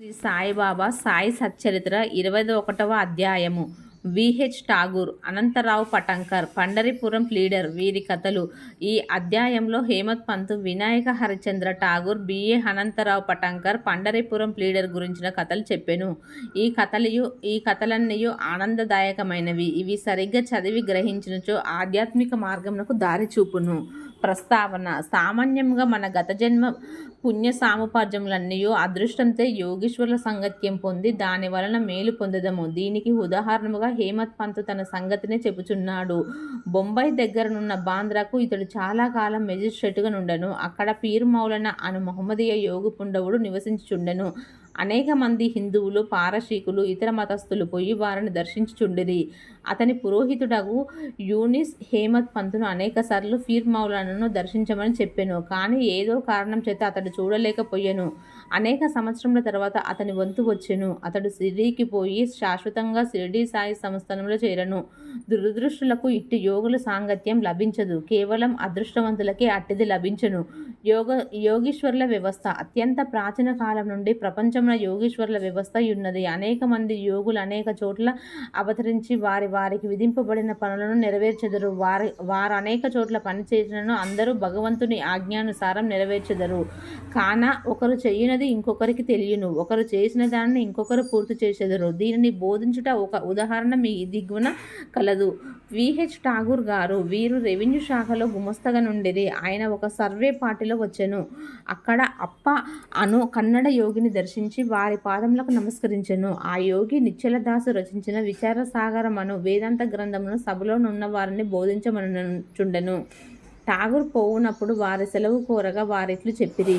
శ్రీ సాయిబాబా సాయి సచ్చరిత్ర ఇరవై ఒకటవ అధ్యాయము. విహెచ్ ఠాగూర్ అనంతరావు పటంకర్ పండరిపురం ప్లీడర్ వీరి కథలు. ఈ అధ్యాయంలో హేమత్ పంత్ వినాయక హరిచంద్ర ఠాగూర్ బిఏ అనంతరావు పటంకర్ పండరిపురం ప్లీడర్ గురించిన కథలు చెప్పాను. ఈ కథలు ఈ కథలన్నయు ఆనందదాయకమైనవి. ఇవి సరిగ్గా చదివి గ్రహించినచో ఆధ్యాత్మిక మార్గమునకు దారి చూపును. ప్రస్తావన సామాన్యంగా మన గత జన్మ పుణ్య సాముపార్జములన్నీ అదృష్టంతో యోగీశ్వరుల సంగత్యం పొంది దాని వలన మేలు పొందదము. దీనికి ఉదాహరణముగా హేమత్ పంత్ తన సంగతినే చెబుచున్నాడు. బొంబాయి దగ్గరనున్న బాంద్రాకు ఇతడు చాలా కాలం మెజిస్ట్రేట్గా నుండెను. అక్కడ పీర్ మౌలన అను మహమ్మదీయ యోగి పుండవుడు నివసించుచుండెను. అనేక మంది హిందువులు పారశీకులు ఇతర మతస్థులు పోయి వారిని దర్శించుచుండిరి. అతని పురోహితుడగు యూనిస్ హేమత్ పంతును అనేకసార్లు ఫీర్ మౌలాను దర్శించమని చెప్పాను. కానీ ఏదో కారణం చేత అతడు చూడలేకపోయాను. అనేక సంవత్సరముల తర్వాత అతని వంతు వచ్చెను. అతడు షిరిడీకి పోయి శాశ్వతంగా షిరిడీ సాయి సంస్థానంలో చేరను. దురదృష్టులకు ఇట్టి యోగుల సాంగత్యం లభించదు. కేవలం అదృష్టవంతులకే అట్టిది లభించను. యోగ యోగీశ్వరుల వ్యవస్థ అత్యంత ప్రాచీన కాలం నుండి ప్రపంచంలో యోగీశ్వరుల వ్యవస్థ ఉన్నది. అనేక మంది యోగులు అనేక చోట్ల అవతరించి వారి వారికి విధింపబడిన పనులను నెరవేర్చెదరు. వారి వారు అనేక చోట్ల పనిచేసినను అందరూ భగవంతుని ఆజ్ఞానుసారం నెరవేర్చెదరు. కాన ఒకరు చెయ్యినది ఇంకొకరికి తెలియను. ఒకరు చేసిన దానిని ఇంకొకరు పూర్తి చేసేదరు. దీనిని బోధించుట ఒక ఉదాహరణ మీ దిగువన కలదు. విహెచ్ ఠాగూర్ గారు వీరు రెవెన్యూ శాఖలో గుమస్తగా నుండిరి. ఆయన ఒక సర్వే పార్టీలో వచ్చెను. అక్కడ అప్ప అను కన్నడ యోగిని దర్శించి వారి పాదములకు నమస్కరించను. ఆ యోగి నిశ్చలదాసు రచించిన విచార సాగరం అను వేదాంత గ్రంథమును సభలో నున్న వారిని బోధించమనుచుండెను. ఠాగూర్ పోవునప్పుడు వారి సెలవు కోరగా వారిట్లు చెప్పిరి.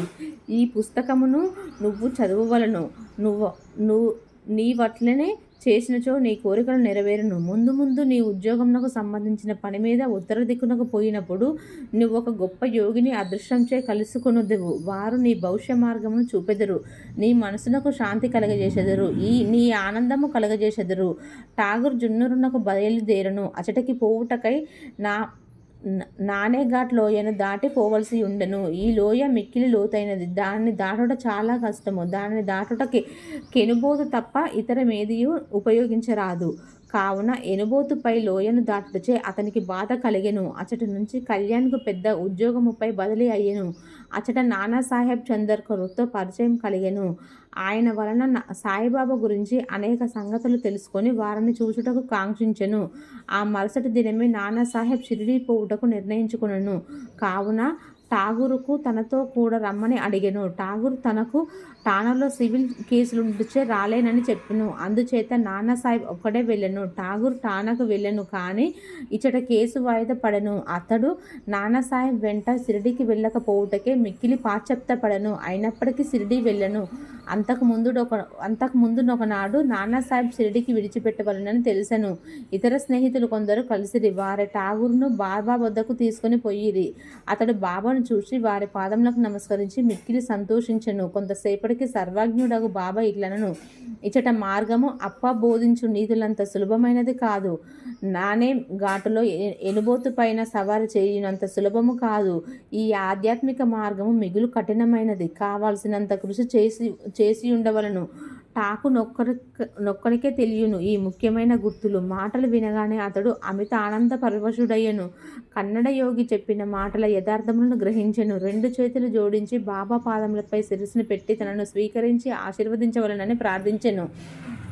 ఈ పుస్తకమును నువ్వు చదువవలను. నువ్వు నువ్వు నీవట్లనే చేసినచో నీ కోరికలు నెరవేరును. ముందు ముందు నీ ఉద్యోగంనకు సంబంధించిన పని మీద ఉత్తర దిక్కునకు పోయినప్పుడు నువ్వు ఒక గొప్ప యోగిని అదృష్టంచే కలుసుకొనుదెవు. వారు నీ భవిష్య మార్గమును చూపెదరు. నీ మనసునకు శాంతి కలగజేసెదరు. ఈ నీ ఆనందము కలగజేసెదరు. ఠాగూర్ జున్నురునకు బయలుదేరను. అచటకి పోవుటకై నా నానేఘాట్ లోయను దాటి పోవలసి ఉండెను. ఈ లోయ మిక్కిలి లోతైనది. దాన్ని దాటుట చాలా కష్టము. దానిని దాటుటకి కెనుబోతు తప్ప ఇతరమేదియు ఉపయోగించరాదు. కావున ఎనుబోతుపై లోయను దాటుటచే అతనికి బాధ కలిగెను. అచటి నుంచి కళ్యాణ్కు పెద్ద ఉద్యోగముపై బదిలీ అయ్యెను. అచ్చట నానాసాహెబ్ చందర్కర్తో పరిచయం కలిగెను. ఆయన వలన సాయిబాబా గురించి అనేక సంగతులు తెలుసుకొని వారిని చూచుటకు కాంక్షించెను. ఆ మరుసటి దినమే నానాసాహెబ్ షిరిడీ పోవుటకు నిర్ణయించుకునను. కావున ఠాగూరుకు తనతో కూడా రమ్మని అడిగాను. ఠాగూర్ తనకు ఠానాలో సివిల్ కేసులు కేసులుండిచే రాలేనని చెప్పను. అందుచేత నానాసాహెబ్ ఒక్కడే వెళ్ళను. ఠాగూర్ ఠానాకు వెళ్ళను కానీ ఇచ్చట కేసు వాయిదా పడను. అతడు నానాసాహెబ్ వెంట సిరిడికి వెళ్ళకపోవుటకే మిక్కిలి పాశ్చప్తపడను అయినప్పటికీ సిరిడి వెళ్ళను. అంతకు ముందు ఒక అంతకు ముందు ఒకనాడు నానాసాహెబ్ షిరిడికి విడిచిపెట్టవలనని తెలిసను. ఇతర స్నేహితులు కొందరు కలిసిరి. వారి ఠాగూర్ను బాబా వద్దకు తీసుకుని పోయిరి. అతడు బాబాను చూసి వారి పాదములకు నమస్కరించి మిక్కిలి సంతోషించను. కొంతసేపటి కొంతసేపటికి సర్వజ్ఞుడగు బాబా ఇట్లనను. ఇచ్చట మార్గము అప్ప బోధించు నీతులంత సులభమైనది కాదు. నానే ఘాటులో ఎనుబోతు పైన సవారు చేయనంత సులభము కాదు. ఈ ఆధ్యాత్మిక మార్గము మిగులు కఠినమైనది. కావాల్సినంత కృషి చేసి చేసి ఉండవలను టాకు నొక్కరి నొక్కరికే తెలియను. ఈ ముఖ్యమైన గుర్తులు మాటలు వినగానే అతడు అమిత ఆనంద పరవశుడయ్యను. కన్నడ యోగి చెప్పిన మాటల యథార్థములను గ్రహించెను. రెండు చేతులు జోడించి బాబా పాదములపై శిరస్సును పెట్టి తనను స్వీకరించి ఆశీర్వదించవలనని ప్రార్థించెను.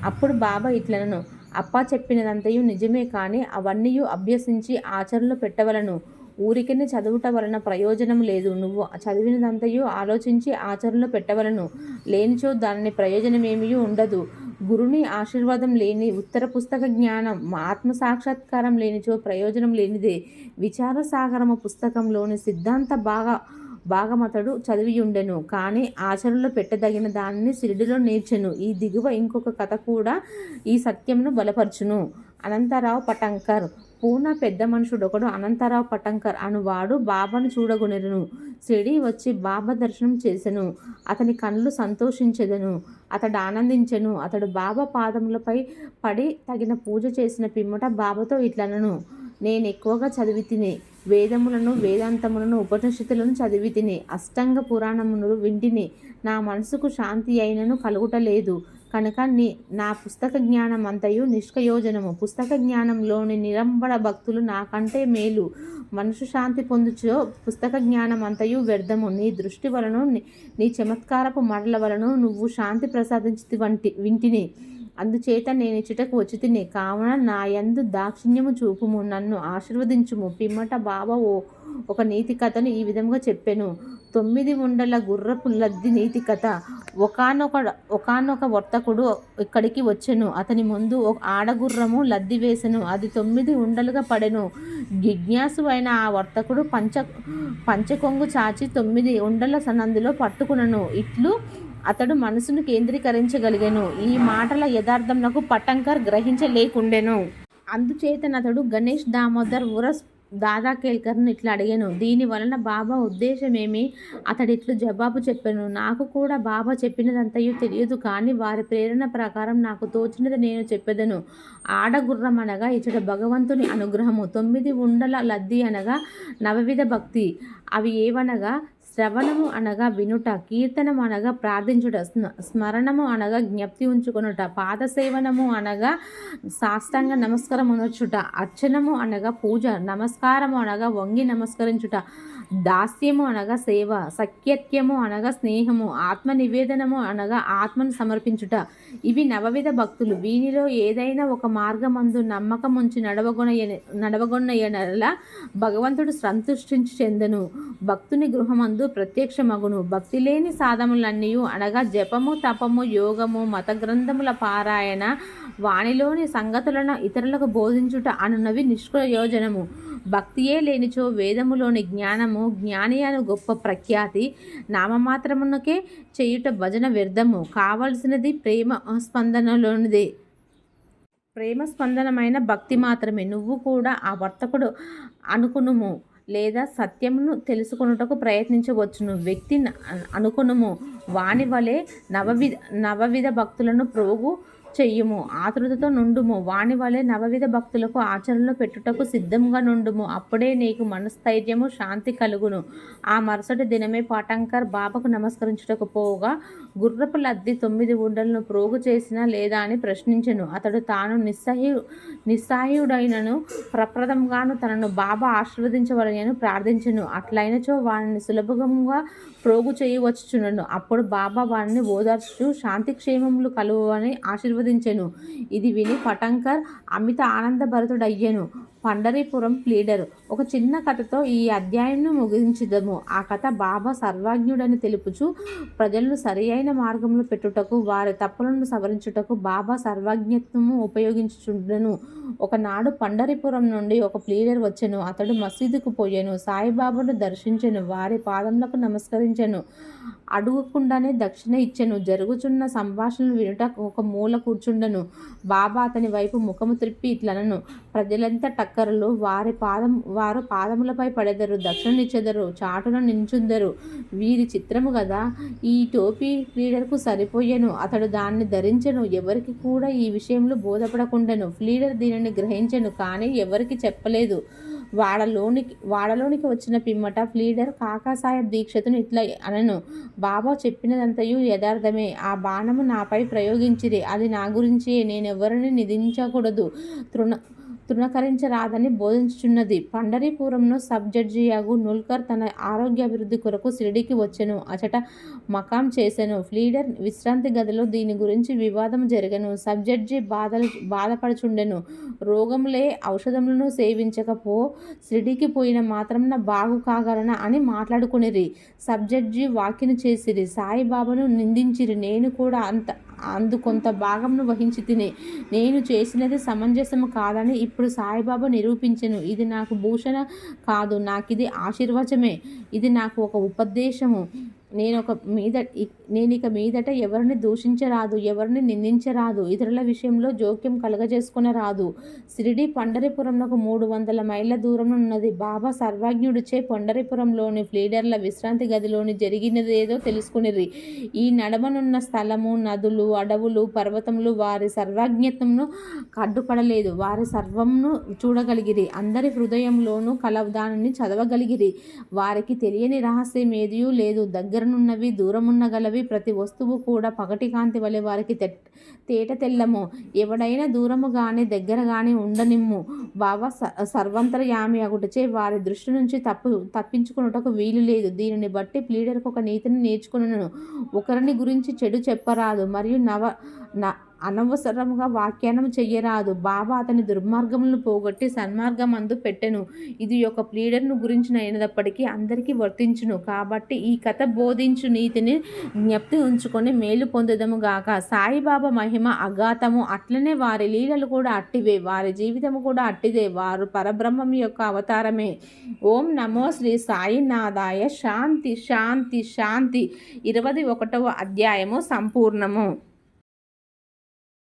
అప్పుడు బాబా ఇట్లనను. అప్ప చెప్పినదంతయు నిజమే కానీ అవన్నీ అభ్యసించి ఆచరణలో పెట్టవలను. ఊరికనే చదువుట వలన ప్రయోజనం లేదు. నువ్వు చదివినదంతయు ఆలోచించి ఆచరణలో పెట్టవలను. లేనిచో దానిని ప్రయోజనమేమీ ఉండదు. గురుని ఆశీర్వాదం లేని ఉత్తర పుస్తక జ్ఞానం ఆత్మ సాక్షాత్కారం లేనిచో ప్రయోజనం లేనిదే విచార సాగరము పుస్తకంలోని సిద్ధాంత బాగా భాగమతడు చదివి ఉండెను కానీ ఆచరణలో పెట్టదగిన దానిని సిరిడిలో నేర్చెను. ఈ దిగువ ఇంకొక కథ కూడా ఈ సత్యంను బలపరచును. అనంతరావు పటంకర్ పూనా పెద్ద మనుషుడొకడు అనంతరావు పటంకర్ అనువాడు బాబాను చూడగొనెను సిడి వచ్చి బాబా దర్శనం చేసెను. అతని కళ్ళు సంతోషించెదను. అతడు ఆనందించెను. అతడు బాబా పాదములపై పడి తగిన పూజ చేసిన పిమ్మట బాబాతో ఇట్లనను. నేను ఎక్కువగా చదివి తిని వేదములను వేదాంతములను ఉపనిషత్తులను చదివి తిని అష్టాంగ పురాణమును వింటిని. నా మనసుకు శాంతి అయినను కలుగుటలేదు. కనుక నీ నా పుస్తక జ్ఞానం అంతయు నిష్కయోజనము. పుస్తక జ్ఞానంలోని నిరంబడ భక్తులు నాకంటే మేలు. మనసు శాంతి పొందుచో పుస్తక జ్ఞానం అంతయు వ్యర్థము. నీ దృష్టి వలను నీ- చమత్కారపు మరల వలను నువ్వు శాంతి ప్రసాదించి వంటి వింటిని. అందుచేత నేను చిటకు వచ్చి తిని కావున నా యందు దాక్షిణ్యము చూపుము. నన్ను ఆశీర్వదించుము. పిమ్మట బాబా ఓ ఒక నీతి కథను ఈ విధంగా చెప్పెను. తొమ్మిది ఉండల గుర్రపు లద్ది నీతి కథ ఒకనొక ఒకానొక వర్తకుడు ఇక్కడికి వచ్చెను. అతని ముందు ఒక ఆడగుర్రము లద్ది వేసెను. అది తొమ్మిది ఉండలుగా పడెను. జిజ్ఞాసు అయిన ఆ వర్తకుడు పంచ పంచకొంగు చాచి తొమ్మిది ఉండల సనందులో పట్టుకునను. ఇట్లు అతడు మనసును కేంద్రీకరించగలిగాను. ఈ మాటల యథార్థంనకు పటంకర్ గ్రహించలేకుండెను. అందుచేతనతడు గణేష్ దామోదర్ ఉరస్ దాదా కేల్కర్ను ఇట్లా అడిగాను దీని వలన బాబా ఉద్దేశమేమి అతడు ఇట్లు జవాబు చెప్పాను. నాకు కూడా బాబా చెప్పినదంతయు తెలియదు కానీ వారి ప్రేరణ ప్రకారం నాకు తోచినది నేను చెప్పెదను. ఆడగుర్రం అనగా ఇచ్చట భగవంతుని అనుగ్రహము. తొమ్మిది ఉండల లద్ది అనగా నవవిధ భక్తి. అవి ఏవనగా శ్రవణము అనగా వినుట కీర్తనము అనగా ప్రార్థించుట స్మ- స్మరణము అనగా జ్ఞప్తి ఉంచుకొనుట పాదసేవనము అనగా సాష్టాంగ నమస్కారం అనొచ్చుట అర్చనము అనగా పూజ నమస్కారము అనగా వంగి నమస్కరించుట దాస్యము అనగా సేవ సఖ్యత్యము అనగా స్నేహము ఆత్మ నివేదనము అనగా ఆత్మను సమర్పించుట. ఇవి నవవిధ భక్తులు. వీనిలో ఏదైనా ఒక మార్గమందు నమ్మకం ఉంచి నడవగొన నడవగొన్న భగవంతుడు సంతుష్టించి చెందను. భక్తుని గృహమందు ప్రత్యక్షమగును భక్తి లేని సాధములన్నీ అనగా జపము తపము యోగము మత గ్రంథముల పారాయణ వాణిలోని సంగతులను ఇతరులకు బోధించుట అనున్నవి నిష్ప్రయోజనము. భక్తియే లేనిచో వేదములోని జ్ఞానము జ్ఞాని అను గొప్ప ప్రఖ్యాతి నామమాత్రమునకే చేయుట భజన వ్యర్థము. కావలసినది ప్రేమ స్పందనలోనిదే. ప్రేమ స్పందనమైన భక్తి మాత్రమే. నువ్వు కూడా ఆ వర్తకుడు అనుకునుము. లేదా సత్యమును తెలుసుకొనుటకు ప్రయత్నించవచ్చును వ్యక్తి అనుకునము. వాని వలె నవవిధ నవవిధ భక్తులను ప్రోగు చెయ్యుము. ఆతృతతో నుండుము. వాణి వలె నవవిధ భక్తులకు ఆచరణలో పెట్టుటకు సిద్ధంగా నుండుము. అప్పుడే నీకు మనస్థైర్యము శాంతి కలుగును. ఆ మరుసటి దినమే పాటంకర్ బాబాకు నమస్కరించుటకు పోగా గుర్రపు లద్ది తొమ్మిది ఉండలను ప్రోగు చేసినా లేదా అని ప్రశ్నించెను. అతడు తాను నిస్సహి నిస్సహాయుడైనను ప్రప్రదంగాను తనను బాబా ఆశీర్వదించవలని ప్రార్థించెను. అట్లయినచో వారిని సులభంగా ప్రోగు చేయవచ్చుచునను అప్పుడు బాబా వారిని ఓదార్చు శాంతి క్షేమములు కలువని ఆశీర్వదించెను. ఇది విని పటంకర్ అమిత ఆనందభరితుడయ్యను. పండరీపురం ప్లీడర్. ఒక చిన్న కథతో ఈ అధ్యాయంను ముగించుదము. ఆ కథ బాబా సర్వజ్ఞుడని తెలుపుచు ప్రజలను సరి అయిన మార్గంలో పెట్టుటకు వారి తప్పులను సవరించుటకు బాబా సర్వజ్ఞత్వము ఉపయోగించుచుండను. ఒకనాడు పండరిపురం నుండి ఒక ప్లీడర్ వచ్చెను. అతడు మసీదుకు పోయెను. సాయిబాబాను దర్శించెను. వారి పాదములకు నమస్కరించెను. అడుగకుండానే దక్షిణ ఇచ్చెను. జరుగుచున్న సంభాషణలు వినుట ఒక మూల కూర్చుండను. బాబా అతని వైపు ముఖము త్రిప్పి ఇట్లనను. ప్రజలంతా టక్కరలు. వారి పాదం వారు పాదములపై పడెదరు దక్షిణనిచ్చెదరు చాటున నించుందరు. వీరి చిత్రము కదా ఈ టోపీ ఫ్లీడర్కు సరిపోయెను. అతడు దాన్ని ధరించను. ఎవరికి కూడా ఈ విషయంలో బోధపడకుండాను. ఫ్లీడర్ దీనిని గ్రహించను కానీ ఎవరికి చెప్పలేదు. వాడలోనికి వాడలోనికి వచ్చిన పిమ్మట ఫ్లీడర్ కాకాసాహెబ్ దీక్షతును ఇట్లా అనను. బాబా చెప్పినదంతయు యథార్థమే. ఆ బాణము నాపై ప్రయోగించిరి. అది నా గురించి. నేనెవరిని నిధించకూడదు తృణ తృణకరించరాదని బోధించుచున్నది. పండరీపురంను సబ్ జడ్జియాగు నుల్కర్ తన ఆరోగ్య అభివృద్ధి కొరకు షిరిడికి వచ్చెను. అచట మకాం చేశాను ఫ్లీడర్ విశ్రాంతి గదిలో దీని గురించి వివాదం జరిగను. సబ్ జడ్జి బాధలు బాధపడుచుండెను. రోగములే ఔషధములను సేవించకపో షిరిడికి పోయిన మాత్రమున బాగు కాగలన అని మాట్లాడుకునిరి. సబ్ జడ్జి వాకిను చేసిరి. సాయిబాబాను నిందించిరి. నేను కూడా అంత అందు కొంత భాగంను వహించి తినే. నేను చేసినది సమంజసము కాదని ఇప్పుడు సాయిబాబా నిరూపించను. ఇది నాకు భూషణ కాదు నాకు ఇది ఆశీర్వచమే. ఇది నాకు ఒక ఉపదేశము. నేనొక మీద ఇ- ఇక మీదట ఎవరిని దూషించరాదు ఎవరిని నిందించరాదు ఇతరుల విషయంలో జోక్యం కలగజేసుకునరాదు షిరిడి పండరిపురంకు మూడు వందల మైళ్ళ దూరంలో ఉన్నది. బాబా సర్వజ్ఞుడిచే పండరిపురంలోని ఫ్లీడర్ల విశ్రాంతి గదిలోని జరిగినదేదో తెలుసుకునిరి. ఈ నడమనున్న స్థలము నదులు అడవులు పర్వతములు వారి సర్వజ్ఞత్వంను అడ్డుపడలేదు వారి సర్వంను చూడగలిగిరి. అందరి హృదయంలోనూ కల దానిని చదవగలిగిరి. వారికి తెలియని రహస్యం ఏదియూ లేదు. దగ్గర దగ్గరనున్నవి దూరమున్నగలవి ప్రతి వస్తువు కూడా పగటి కాంతి వలె వారికి తేట తెల్లము. ఎవడైనా దూరము గాని దగ్గర గాని ఉండనిమ్ము. బాబా స సర్వంతర్యామి అగుటచే వారి దృష్టి నుంచి తప్పు తప్పించుకున్నటకు వీలు లేదు. దీనిని బట్టి ప్లీడర్కు ఒక నీతిని నేర్చుకున్నాను ఒకరిని గురించి చెడు చెప్పరాదు. మరియు నవ న అనవసరముగా వ్యాఖ్యానం చెయ్యరాదు. బాబా అతని దుర్మార్గములను పోగొట్టి సన్మార్గం అందు పెట్టెను. ఇది ఒక ప్లీడర్ను గురించిన అయినప్పటికీ అందరికీ వర్తించును. కాబట్టి ఈ కథ బోధించు నీతిని జ్ఞప్తి ఉంచుకొని మేలు పొందుదము గాక. సాయిబాబా మహిమ అఘాతము అట్లనే వారి లీలలు కూడా అట్టివే. వారి జీవితము కూడా అట్టిదే. వారు పరబ్రహ్మం యొక్క అవతారమే. ఓం నమో శ్రీ సాయినాథాయ. శాంతి శాంతి శాంతి. ఇరవై ఒకటవ అధ్యాయము సంపూర్ణము.